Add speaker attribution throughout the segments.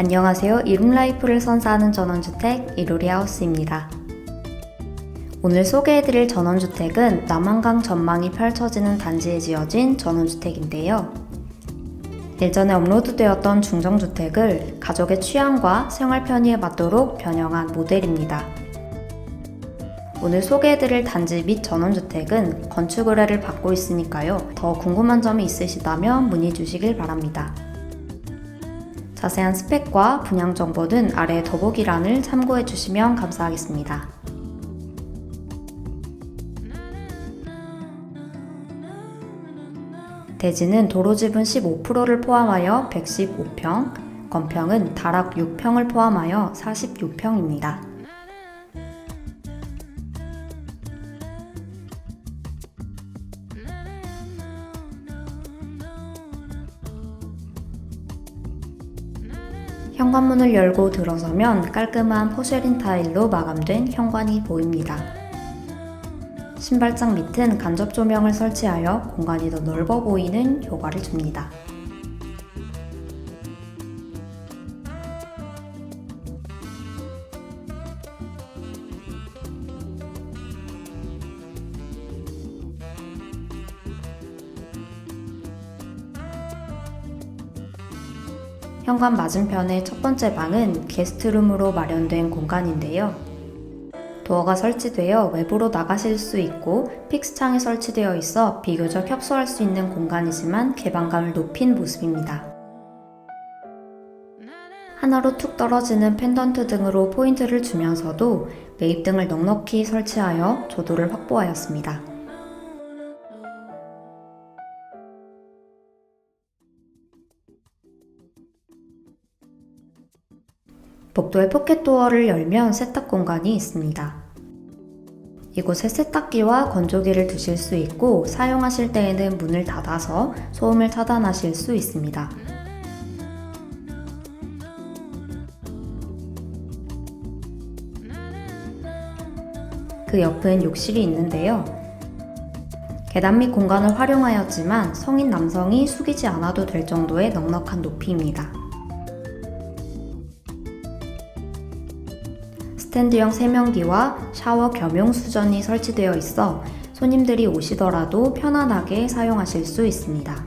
Speaker 1: 안녕하세요. 이룸라이프를 선사하는 전원주택 이로리하우스입니다. 오늘 소개해드릴 전원주택은 남한강 전망이 펼쳐지는 단지에 지어진 전원주택인데요. 예전에 업로드되었던 중정주택을 가족의 취향과 생활 편의에 맞도록 변형한 모델입니다. 오늘 소개해드릴 단지 및 전원주택은 건축 의뢰를 받고 있으니까요. 더 궁금한 점이 있으시다면 문의 주시길 바랍니다. 자세한 스펙과 분양 정보 는 아래 더보기란을 참고해 주시면 감사하겠습니다. 대지는 도로 지분 15%를 포함하여 115평, 건평은 다락 6평을 포함하여 46평입니다. 현관문을 열고 들어서면 깔끔한 포쉐린 타일로 마감된 현관이 보입니다. 신발장 밑은 간접 조명을 설치하여 공간이 더 넓어 보이는 효과를 줍니다. 현관 맞은편의 첫 번째 방은 게스트룸으로 마련된 공간인데요. 도어가 설치되어 외부로 나가실 수 있고 픽스창이 설치되어 있어 비교적 협소할 수 있는 공간이지만 개방감을 높인 모습입니다. 하나로 툭 떨어지는 펜던트 등으로 포인트를 주면서도 매입등을 넉넉히 설치하여 조도를 확보하였습니다. 복도의 포켓도어를 열면 세탁 공간이 있습니다. 이곳에 세탁기와 건조기를 두실 수 있고 사용하실 때에는 문을 닫아서 소음을 차단하실 수 있습니다. 그 옆은 욕실이 있는데요. 계단 및 공간을 활용하였지만 성인 남성이 숙이지 않아도 될 정도의 넉넉한 높이입니다. 스탠드형 세면기와 샤워 겸용 수전이 설치되어 있어 손님들이 오시더라도 편안하게 사용하실 수 있습니다.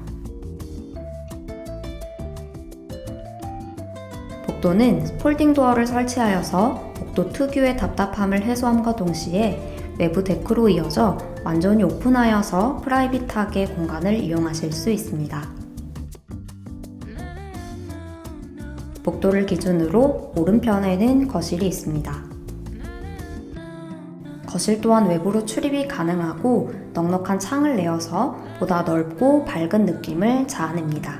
Speaker 1: 복도는 폴딩 도어를 설치하여서 복도 특유의 답답함을 해소함과 동시에 외부 데크로 이어져 완전히 오픈하여서 프라이빗하게 공간을 이용하실 수 있습니다. 복도를 기준으로 오른편에는 거실이 있습니다. 거실 또한 외부로 출입이 가능하고 넉넉한 창을 내어서 보다 넓고 밝은 느낌을 자아냅니다.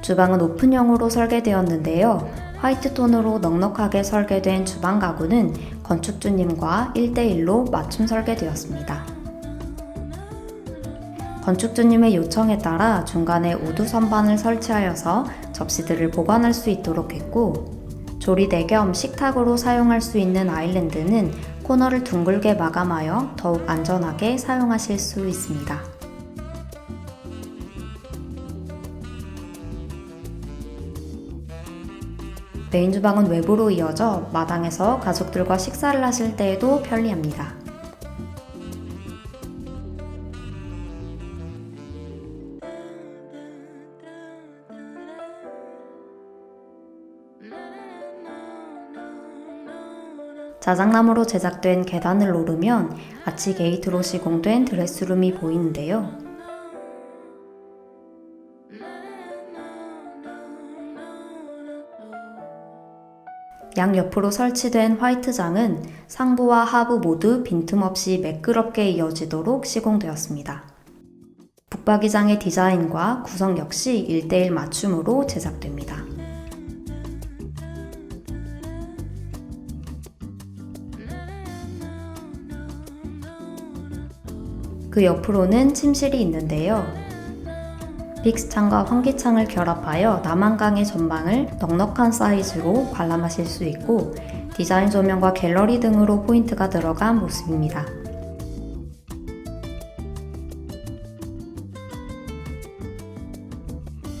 Speaker 1: 주방은 오픈형으로 설계되었는데요. 화이트 톤으로 넉넉하게 설계된 주방 가구는 건축주님과 1대1로 맞춤 설계되었습니다. 건축주님의 요청에 따라 중간에 우드 선반을 설치하여서 접시들을 보관할 수 있도록 했고 조리대 겸 식탁으로 사용할 수 있는 아일랜드는 코너를 둥글게 마감하여 더욱 안전하게 사용하실 수 있습니다. 메인 주방은 외부로 이어져 마당에서 가족들과 식사를 하실 때에도 편리합니다. 자작나무로 제작된 계단을 오르면 아치 게이트로 시공된 드레스룸이 보이는데요. 양 옆으로 설치된 화이트장은 상부와 하부 모두 빈틈없이 매끄럽게 이어지도록 시공되었습니다. 북박이장의 디자인과 구성 역시 1대1 맞춤으로 제작됩니다. 그 옆으로는 침실이 있는데요. 빅스창과 환기창을 결합하여 남한강의 전망을 넉넉한 사이즈로 관람하실 수 있고 디자인 조명과 갤러리 등으로 포인트가 들어간 모습입니다.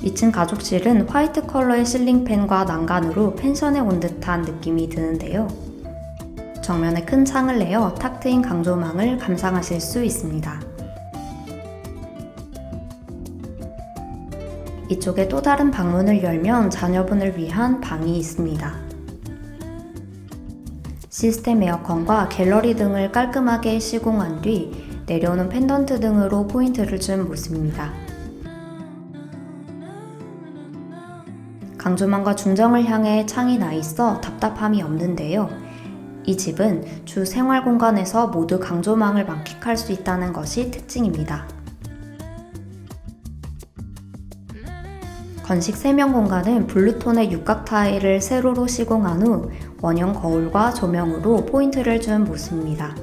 Speaker 1: 2층 가족실은 화이트 컬러의 실링팬과 난간으로 펜션에 온 듯한 느낌이 드는데요. 정면에 큰 창을 내어 탁 트인 강조망을 감상하실 수 있습니다. 이쪽에 또 다른 방문을 열면 자녀분을 위한 방이 있습니다. 시스템 에어컨과 갤러리 등을 깔끔하게 시공한 뒤 내려오는 펜던트 등으로 포인트를 준 모습입니다. 강조망과 중정을 향해 창이 나 있어 답답함이 없는데요. 이 집은 주 생활 공간에서 모두 강조망을 만끽할 수 있다는 것이 특징입니다. 건식 세면 공간은 블루톤의 육각 타일을 세로로 시공한 후 원형 거울과 조명으로 포인트를 준 모습입니다.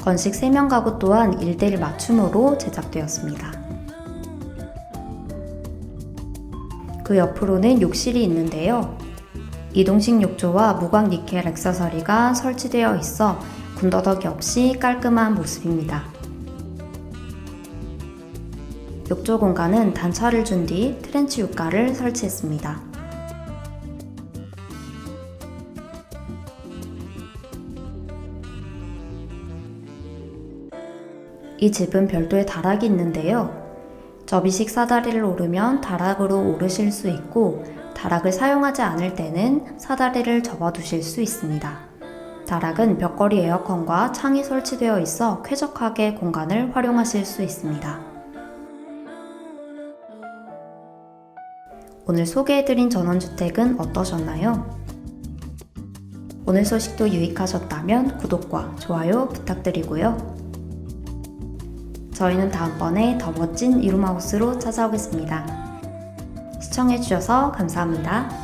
Speaker 1: 건식 세면 가구 또한 1대1 맞춤으로 제작되었습니다. 그 옆으로는 욕실이 있는데요. 이동식 욕조와 무광 니켈 액세서리가 설치되어 있어 군더더기 없이 깔끔한 모습입니다. 욕조 공간은 단차를 준 뒤 트렌치 육가를 설치했습니다. 이 집은 별도의 다락이 있는데요. 접이식 사다리를 오르면 다락으로 오르실 수 있고 다락을 사용하지 않을 때는 사다리를 접어두실 수 있습니다. 다락은 벽걸이 에어컨과 창이 설치되어 있어 쾌적하게 공간을 활용하실 수 있습니다. 오늘 소개해드린 전원주택은 어떠셨나요? 오늘 소식도 유익하셨다면 구독과 좋아요 부탁드리고요. 저희는 다음번에 더 멋진 이룸하우스로 찾아오겠습니다. 시청해주셔서 감사합니다.